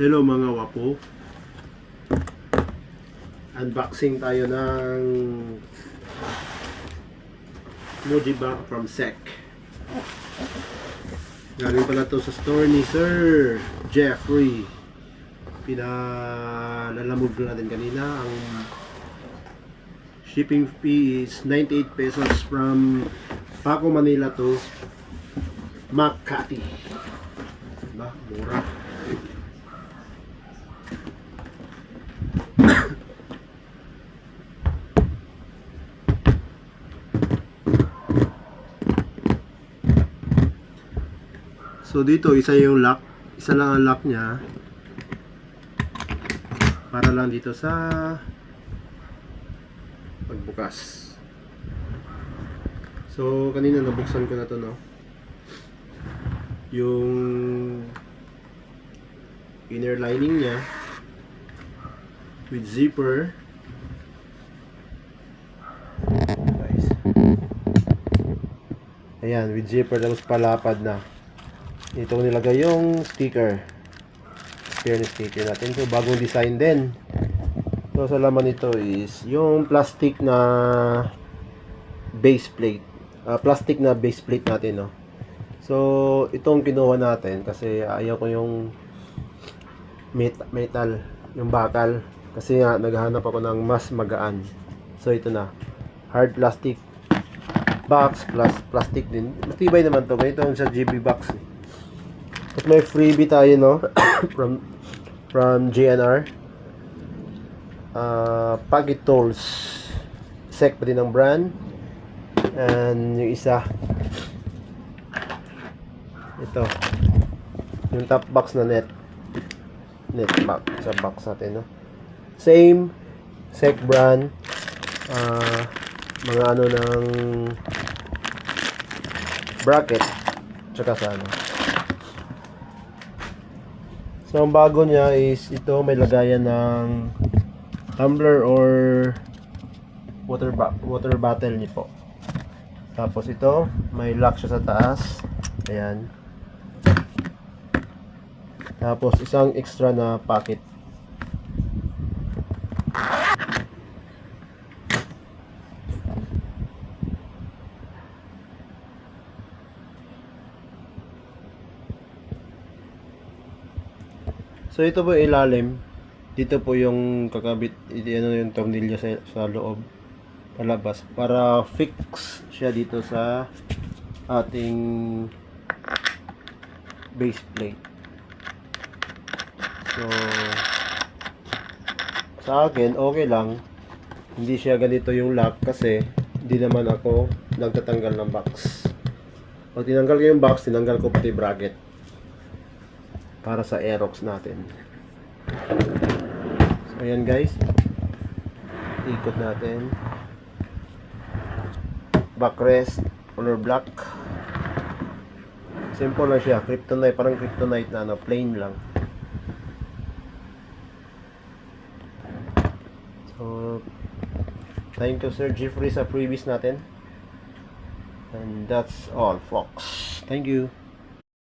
Hello mga wapo. Unboxing tayo ng Mojiba from Sec. Galing pala to sa store ni Sir Jeffrey. Pinalalamog na natin kanina. Ang shipping fee is 98 pesos from Paco, Manila to Makati. Diba? Mura. So dito isa yung lock, isa lang ang lock niya. Para lang dito sa pagbukas. So kanina nabuksan ko na to no. Yung inner lining niya with zipper. Ayan, with zipper tapos palapad na. Ito nilagay yung sticker. Ni sticker natin. So bagong design din. So sa laman nito is yung plastic na base plate. Ah, plastic na base plate natin no? So itong kinuha natin kasi ayaw ko yung met- metal yung bakal kasi nga naghahanap ako ng mas magaan so ito na hard plastic box plus plastic din matibay naman to ganito yung sa GB box eh. At may freebie tayo, no? from from GNR. Uh, Pagit Tools. Sec pa din ang brand. And yung isa. Ito. Yung top box na net. Net box. Sa box natin, no? Same. Sec brand. Uh, mga ano ng bracket. Tsaka sa ano. So, ang bago niya is ito may lagayan ng tumbler or water water bottle niyo po. Tapos ito, may lock siya sa taas. Ayan. Tapos isang extra na pocket. So ito po ilalim. Dito po yung kakabit, ano yung tornilyo sa, sa loob, palabas, para fix siya dito sa ating base plate. So, sa akin, okay lang. Hindi siya ganito yung lock kasi hindi naman ako nagtatanggal ng box. Pag tinanggal ko yung box, tinanggal ko pati bracket para sa Aerox natin. So, ayan guys. Ikot natin. Backrest, color black. Simple lang siya. Kryptonite, parang kryptonite na ano, plain lang. So, thank you Sir Jeffrey sa previous natin. And that's all, folks. Thank you.